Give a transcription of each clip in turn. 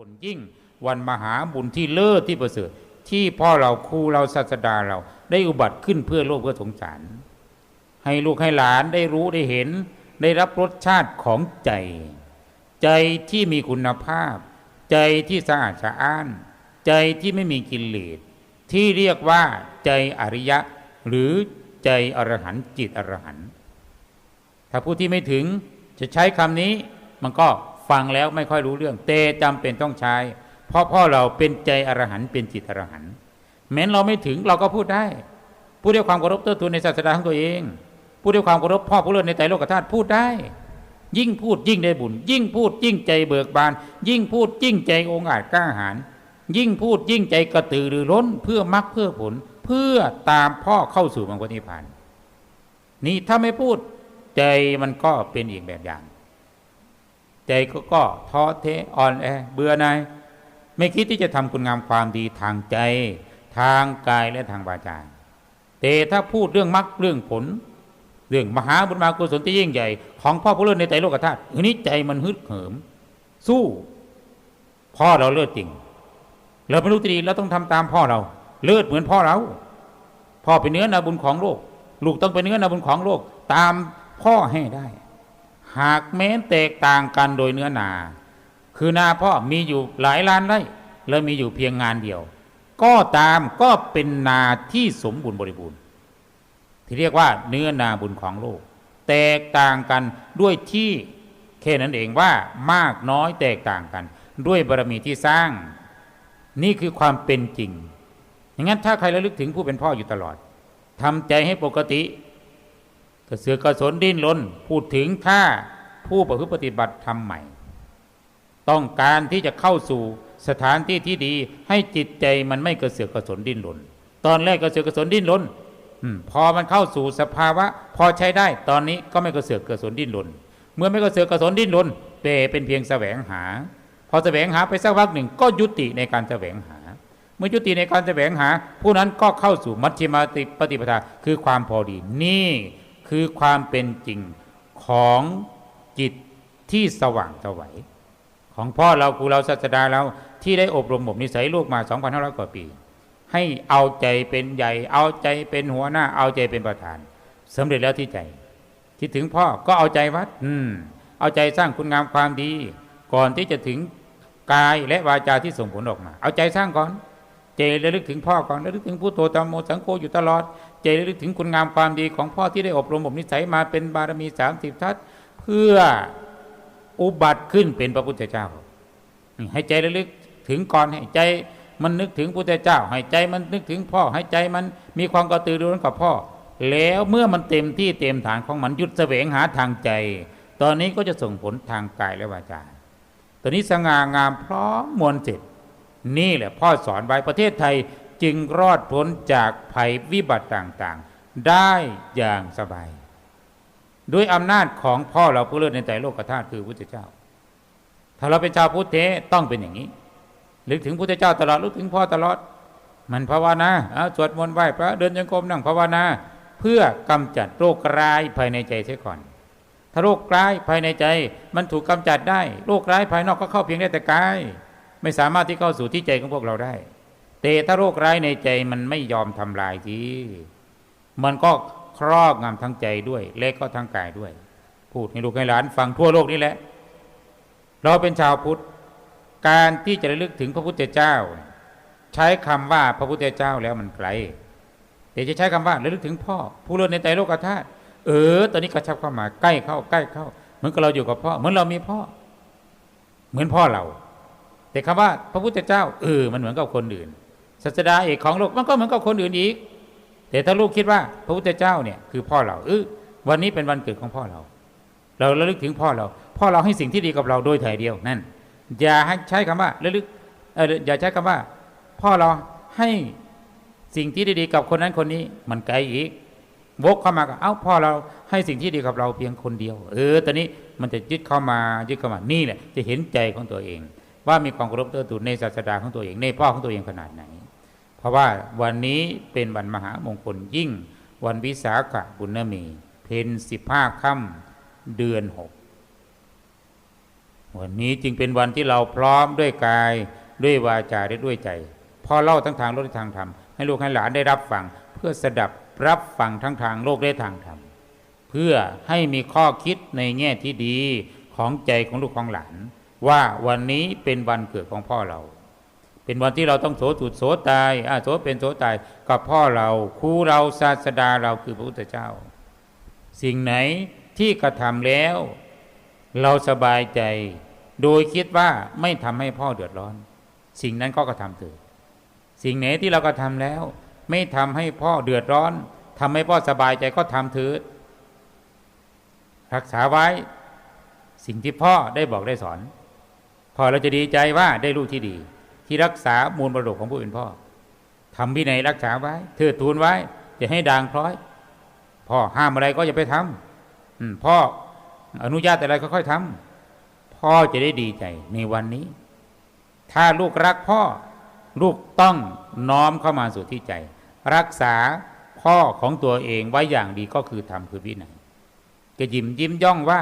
คลยิ่ง วันมหาบุญที่เลิศที่ประเสริฐ ที่พ่อเราครูเราศาสดาเราได้อุบัติขึ้นเพื่อโลกเพื่อสงสาร ให้ลูกให้หลานได้รู้ได้เห็น ได้รับรสชาติของใจ ใจที่มีคุณภาพ ใจที่สะอาดสะอ้าน ใจที่ไม่มีกิเลสที่เรียกว่าใจอริยะ หรือใจอรหันต์จิตอรหันต์ถ้าผู้ที่ไม่ถึงจะใช้คำนี้มันก็ ฟังแล้วไม่ค่อยรู้เรื่อง เตจำเป็นต้องใช้ เพราะพ่อเราเป็นใจอรหันต์เป็นจิตอรหันต์แม้นเราไม่ถึงเราก็พูดได้พูดด้วยความเคารพเทิดทูนในศาสนาของตัวเองพูดด้วยความเคารพพ่อผู้เลิศในใจโลกธาตุพูดได้ ยิ่งพูดยิ่งได้บุญ ยิ่งพูดยิ่งใจเบิกบาน ยิ่งพูดยิ่งใจองอาจกล้าหาญยิ่งพูดยิ่งใจกระตือรือร้นเพื่อมรรคเพื่อผล เพื่อตามพ่อเข้าสู่มรรคนิพพาน นี่ถ้าไม่พูดใจมันก็เป็นอีกแบบอย่าง ใจก็ก็ท้อเทอ่อนแอเบื่อหน่ายไม่คิดที่จะทำคุณงามความดีทางใจ ทางกายและทางวาจาแต่ถ้าพูดเรื่องมรรคเรื่องผล เรื่องมหาบุญมากุศลที่ยิ่งใหญ่ ของพ่อผู้เลิศในใจโลกธาตุอันนี้ใจมันฮึดเหิม สู้ พ่อเราเลิศจริง เราไม่รู้จะดีเราต้องทำตามพ่อเรา เลิศเหมือนพ่อเรา พ่อเป็นเนื้อนาบุญของโลก ลูกต้องเป็นเนื้อนาบุญของโลก ตามพ่อให้ได้ หากแม้นแตกต่างกันโดยเนื้อนา คือนาพ่อมีอยู่หลายล้านไร่แล้วมีอยู่เพียงงานเดียว ก็ตามก็เป็นนาที่สมบูรณ์บริบูรณ์ ที่เรียกว่าเนื้อนาบุญของโลก แตกต่างกันด้วยที่แค่นั้นเองว่ามากน้อยแตกต่างกัน ด้วยบารมีที่สร้าง นี่คือความเป็นจริงอย่างนั้นถ้าใครระลึกถึงผู้เป็นพ่ออยู่ตลอดทำใจให้ปกติ กระเสือกกระสนดิ้นรนพูดถึงถ้าผู้ประพฤติปฏิบัติทำใหม่ ต้องการที่จะเข้าสู่สถานที่ที่ดีให้จิตใจมันไม่กระเสือกกระสนดิ้นรนตอนแรกกระเสือกกระสนดิ้นรนพอมันเข้าสู่สภาวะ พอใช้ได้ตอนนี้ก็ไม่กระเสือกกระสนดิ้นรนเมื่อไม่กระเสือกกระสนดิ้นรนเปเป็นเพียงแสวงหา พอแสวงหาไปสักพักหนึ่งก็ยุติในการแสวงหา เมื่อยุติในการแสวงหา ผู้นั้นก็เข้าสู่มัชฌิมาปฏิปทาคือความพอดีนี่ คือความเป็นจริงของจิตที่สว่างสวัยของพ่อเราครูเราศาสดาเราที่ได้อบรมบ่มนิสัยลูกมา 2,500 กว่าปี ให้เอาใจเป็นใหญ่ เอาใจเป็นหัวหน้า เอาใจเป็นประธานสำเร็จแล้วที่ใจ คิดถึงพ่อก็เอาใจวัด อืม เอาใจสร้างคุณงามความดี ก่อนที่จะถึงกายและวาจาที่ส่งผลออกมา เอาใจสร้างก่อน เจระลึกถึงพ่อก่อนระลึกถึงผู้โตตามโมสังโฆอยู่ตลอด เจระลึกถึงคุณงามความดีของพ่อที่ได้อบรมบ่มนิสัยมาเป็นบารมีสามสิบทัศเพื่ออุบัติขึ้นเป็นพระพุทธเจ้า ให้ใจระลึกถึงก่อนให้ใจมันนึกถึงพุทธเจ้า ให้ใจมันนึกถึงพ่อ ให้ใจมันมีความกระตือรือร้นกับพ่อ แล้วเมื่อมันเต็มที่เต็มฐานของมันหยุดแสวงหาทางใจ ตอนนี้ก็จะส่งผลทางกายและวาจาตอนนี้สง่างามพร้อมมวลเสร็จนี่แหละพ่อสอนไว้ประเทศไทย จึงรอดพ้นจากภัยวิบัติต่างๆ ได้อย่างสบาย ด้วยอำนาจของพ่อเราผู้เลิศในใจโลกธาตุคือพุทธเจ้า ถ้าเราเป็นชาวพุทธเทต้องเป็นอย่างนี้ลึกถึงพุทธเจ้าตลอดลึกถึงพ่อตลอด มันภาวนาเอาสวดมนต์ไหว้พระเดินยังกรมนั่งภาวนา เพื่อกำจัดโรคร้ายภายในใจเสียก่อนถ้าโรคร้ายภายในใจมันถูกกำจัดได้ โรคร้ายภายนอกก็เข้าเพียงได้แต่กาย ไม่สามารถที่เข้าสู่ที่ใจของพวกเราได้ แต่ถ้าโรคร้ายในใจมันไม่ยอมทำลายทีมันก็ครอบงำทั้งใจด้วยเล็กก็ทั้งกายด้วย พูดให้ลูกให้หลานฟังทั่วโลกนี่แหละ เราเป็นชาวพุทธ การที่จะระลึกถึงพระพุทธเจ้า ใช้คำว่าพระพุทธเจ้าแล้วมันไกลแต่จะใช้คำว่าระลึกถึงพ่อ ผู้เลิศในใจโลกธาตุเออ ตอนนี้กระชับเข้ามาใกล้เข้าใกล้เข้า เหมือนกับเราอยู่กับพ่อ เหมือนเรามีพ่อ เหมือนพ่อเรา แต่คำว่าพระพุทธเจ้าเออมันเหมือนกับคนอื่น ศาสดาเอกของโลกมันก็เหมือนกับคนอื่นอีก แต่ถ้าลูกคิดว่า พระพุทธเจ้าเนี่ยคือพ่อเราเออวันนี้เป็นวันเกิดของพ่อเรา เราระลึกถึงพ่อเรา พ่อเราให้สิ่งที่ดีกับเราโดยถ่ายเดียวนั่นอย่าใช้คำว่าระลึกเอออย่าใช้คำว่า พ่อเราให้สิ่งที่ดีๆกับคนนั้นคนนี้มันไกลอีกวกเข้ามาก็เอ้าพ่อเราให้สิ่งที่ดีกับเราเพียงคนเดียว เออตอนนี้มันจะยึดเข้ามายึดเข้ามานี่แหละจะเห็นใจของตัวเอง ว่ามีความเคารพติมตูนในศาสดาของตัวเองในพ่อของตัวเองขนาดไหน ราะว่าวันนี้เป็นวันมหามงคลยิ่ง วันวิสาขบุญมี เพนสิบห้าค่ำเดือนหกวันนี้จึงเป็นวันที่เราพร้อมด้วยกายด้วยวาจาได้ด้วยใจ พอเล่าทั้งทางโลกและทางธรรม ให้ลูกให้หลานได้รับฟัง เพื่อสดับรับฟังทั้งทางโลกและทางธรรม เพื่อให้มีข้อคิดในแง่ที่ดีของใจของลูกของหลาน ว่าวันนี้เป็นวันเกิดของพ่อเรา เป็นวันที่เราต้องโสตุดโสตายอาโสเป็นโสตายกับพ่อเราครูเราศาสดาเราคือพระพุทธเจ้า สิ่งไหนที่กระทำแล้ว เราสบายใจ โดยคิดว่าไม่ทำให้พ่อเดือดร้อน สิ่งนั้นก็กระทำเถิดสิ่งไหนที่เรากระทำแล้ว ไม่ทำให้พ่อเดือดร้อนทำให้พ่อสบายใจก็ทำเถิดรักษาไว้ สิ่งที่พ่อได้บอกได้สอน พอเราจะดีใจว่าได้ลูกที่ดี ที่รักษามูลปรดกของผู้เป็นพ่อทำวินัยรักษาไว้เทิดทูนไว้จะให้ด่างพร้อย พ่อห้ามอะไรก็อย่าไปทำพ่ออนุญาตอะไรก็ค่อยทำพ่อจะได้ดีใจในวันนี้ ถ้าลูกรักพ่อ ลูกต้องน้อมเข้ามาสู่ที่ใจ รักษาพ่อของตัวเองไว้อย่างดีก็คือทำคือวินัยจะยิ้มยิ้มย่องว่า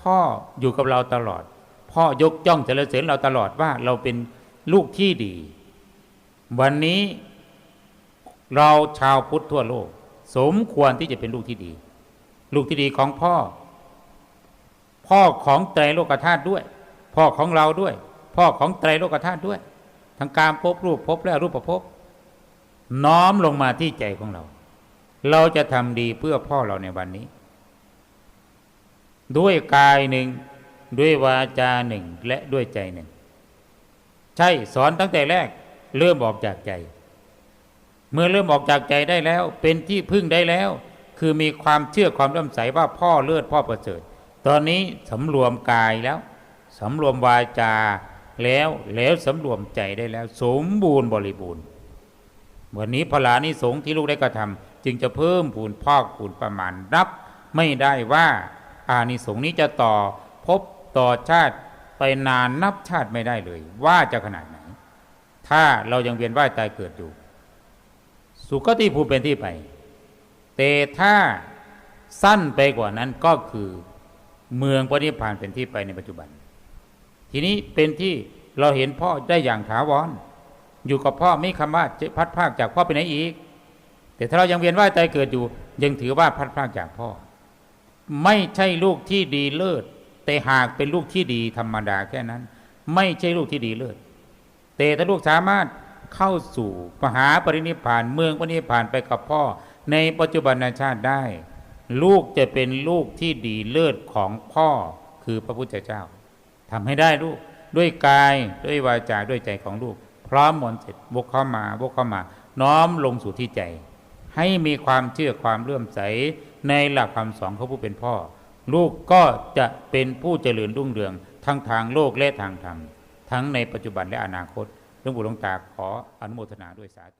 พ่ออยู่กับเราตลอด พ่อยกย่องเจริญเสริญเราตลอดว่าเราเป็น ลูกที่ดี วันนี้เราชาวพุทธทั่วโลก สมควรที่จะเป็นลูกที่ดี ลูกที่ดีของพ่อ พ่อของไตรโลกธาตุด้วย พ่อของเราด้วย พ่อของไตรโลกธาตุด้วย ทั้งการพบรูปพบและรูปประพบ น้อมลงมาที่ใจของเรา เราจะทำดีเพื่อพ่อเราในวันนี้ ด้วยกายหนึ่ง ด้วยวาจาหนึ่งและด้วยใจหนึ่ง ใช่สอนตั้งแต่แรก เริ่มออกจากใจ เมื่อเริ่มออกจากใจได้แล้ว เป็นที่พึ่งได้แล้ว คือมีความเชื่อความเริ่มใสว่าพ่อเลือดพ่อประเสริฐตอนนี้สำรวมกายแล้วสำรวมวาจาแล้วแล้วสำรวมใจได้แล้ว สมบูรณ์บริบูรณ์วันนี้พลานิสงที่ลูกได้กระทำจึงจะเพิ่มพูนพอกพูนประมาณนับ ไม่ได้ว่าอานิสงส์นี้จะต่อพบต่อชาติ ไปนานนับชาติไม่ได้เลย ว่าจะขนาดไหน ถ้าเรายังเวียนว่ายตายเกิดอยู่ สุขติภูมิเป็นที่ไป แต่ถ้าสั้นไปกว่านั้นก็คือเมืองปณิพานเป็นที่ไปในปัจจุบัน ทีนี้เป็นที่เราเห็นพ่อได้อย่างถาวรอยู่กับพ่อไม่คำว่าจะพัดพากจากพ่อไปไหนอีก แต่ถ้าเรายังเวียนว่ายตายเกิดอยู่ ยังถือว่าพัดพากจากพ่อ ไม่ใช่ลูกที่ดีเลิศ แต่หากเป็นลูกที่ดีธรรมดาแค่นั้น ไม่ใช่ลูกที่ดีเลิศแต่ถ้าลูกสามารถเข้าสู่มหาปรินิพานเมืองปรินิพานไปกับพ่อ ในปัจจุบันชาติได้ ลูกจะเป็นลูกที่ดีเลิศของพ่อคือพระพุทธเจ้าทำให้ได้ลูกด้วยกายด้วยวาจาด้วยใจของลูก พร้อมหมดเสร็จวกเข้ามาวกเข้ามา น้อมลงสู่ที่ใจ ให้มีความเชื่อความเลื่อมใสในหลักคำสอนของผู้เป็นพ่อ ลูกก็จะเป็นผู้เจริญรุ่งเรือง ทั้งทางโลกและทางธรรม ทั้งในปัจจุบันและอนาคตหลวงปู่หลวงตาขออนุโมทนาด้วยสาธุ